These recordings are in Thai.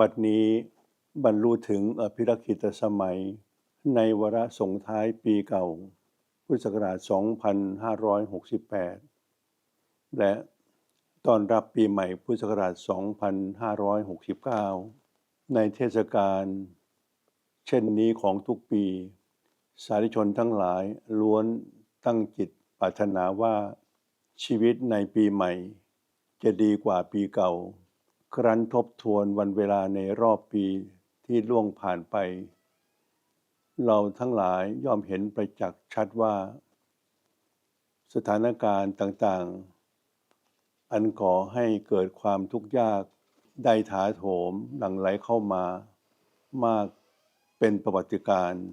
บัดนี้บรรลุถึงอภิรักษิตสมัย ในวาระส่งท้ายปีเก่า พุทธศักราช 2568 และตอนรับปีใหม่พุทธศักราช 2569 ในเทศกาลเช่นนี้ของทุกปี สาธุชนทั้งหลายล้วนตั้งจิตปรารถนาว่าชีวิตในปีใหม่ จะดีกว่าปีเก่า ครั้นทบทวนวันเวลาในรอบปีที่ล่วงผ่านไป เราทั้งหลายย่อมเห็นประจักษ์ชัดว่า สถานการณ์ต่างๆ อันก่อให้เกิดความทุกข์ยากได้ถาโถมหลั่งไหลเข้ามามากเป็นประวัติการณ์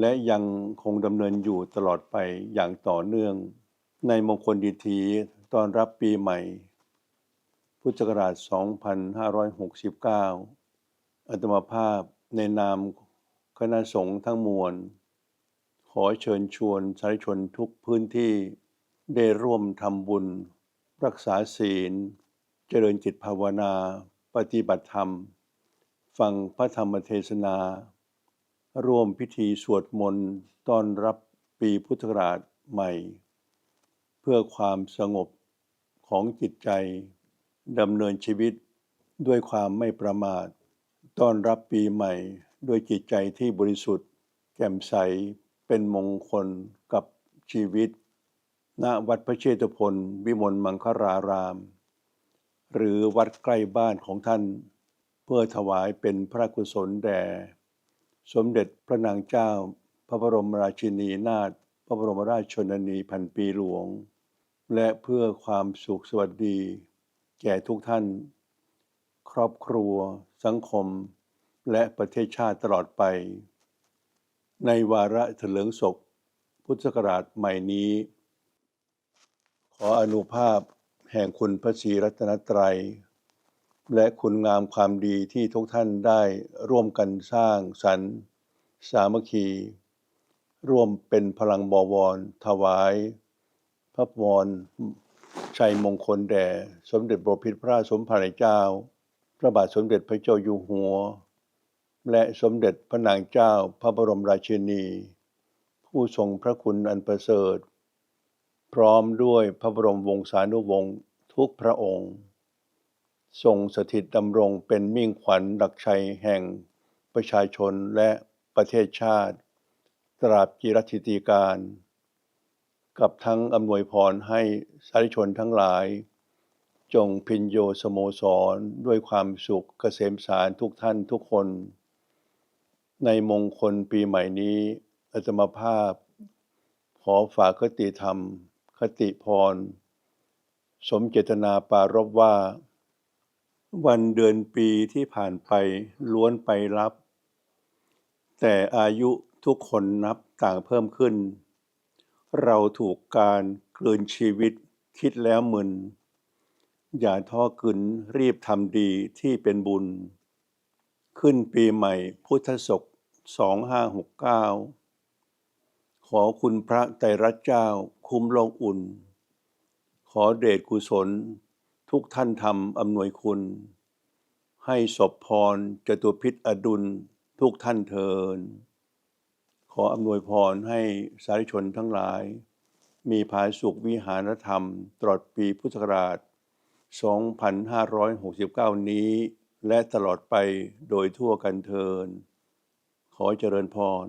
และยังคงดำเนินอยู่ตลอดไปอย่างต่อเนื่อง ในมงคลดีทีตอนรับปีใหม่ พุทธศักราช 2569 อัตมาภาพในนามคณะสงฆ์ทั้งมวล ขอเชิญชวนสาธุชนทุกพื้นที่ได้ร่วมทำบุญ รักษาศีล เจริญจิตภาวนา ปฏิบัติธรรม ฟังพระธรรมเทศนา ร่วมพิธีสวดมนต์ต้อนรับปีพุทธศักราชใหม่ เพื่อความสงบของจิตใจ ดำเนินชีวิตด้วยความไม่ประมาท ต้อนรับปีใหม่ด้วยจิตใจที่บริสุทธิ์ แจ่มใสเป็นมงคลกับชีวิต ณวัดพระเชตุพนวิมลมังคลาราม หรือวัดใกล้บ้านของท่าน เพื่อถวายเป็นพระกุศลแด่ สมเด็จพระนางเจ้า พระบรมราชินีนาถพระบรมราชชนนีพันปีหลวง และเพื่อความสุขสวัสดี แก่ทุกท่าน ครอบครัว สังคม และประเทศชาติตลอดไป ในวาระเถลิงศกพุทธศักราชใหม่นี้ ขออนุภาพแห่งคุณพระศรีรัตนตรัย และคุณงามความดีที่ทุกท่านได้ร่วมกันสร้างสรรค์ สามัคคี ร่วมเป็นพลังบวรถวาย พระพร ชัยมงคลแด่สมเด็จบพิตรพระสมภารเจ้า พระบาทสมเด็จพระเจ้าอยู่หัว และสมเด็จพระนางเจ้าพระบรมราชินี ผู้ทรงพระคุณอันประเสริฐ พร้อมด้วยพระบรมวงศานุวงศ์ทุกพระองค์ ทรงสถิตดำรงเป็นมิ่งขวัญหลักชัยแห่งประชาชนและประเทศชาติ ตราบจิรธิติการ กับทั้งอำนวยพรให้สาธุชนทั้งหลาย จงพินโยสโมสรด้วยความสุขเกษมสารทุกท่านทุกคน ในมงคลปีใหม่นี้อาตมาภาพ ขอฝากคติธรรม คติพร สมเจตนาปรารบว่า วันเดือนปีที่ผ่านไปล้วนไปรับ แต่อายุทุกคนนับต่างเพิ่มขึ้น เราถูกการกลืนชีวิตคิดแล้วมึน อย่าท้อกึนรีบทำดีที่เป็นบุญ ขึ้นปีใหม่พุทธศก2569 ขอคุณพระไตรรัตนเจ้าคุ้มโลกอุ่น ขอเดชกุศลทุกท่านทำอำนวยคุณ ให้ศพพรจตุพิษอดุลทุกท่านเทิน ขออำนวยพรให้สาธุชนทั้งหลาย มีภายสุขวิหารธรรม ตลอดปีพุทธศักราช 2569 นี้ และตลอดไปโดยทั่วกันเทิน ขอเจริญพร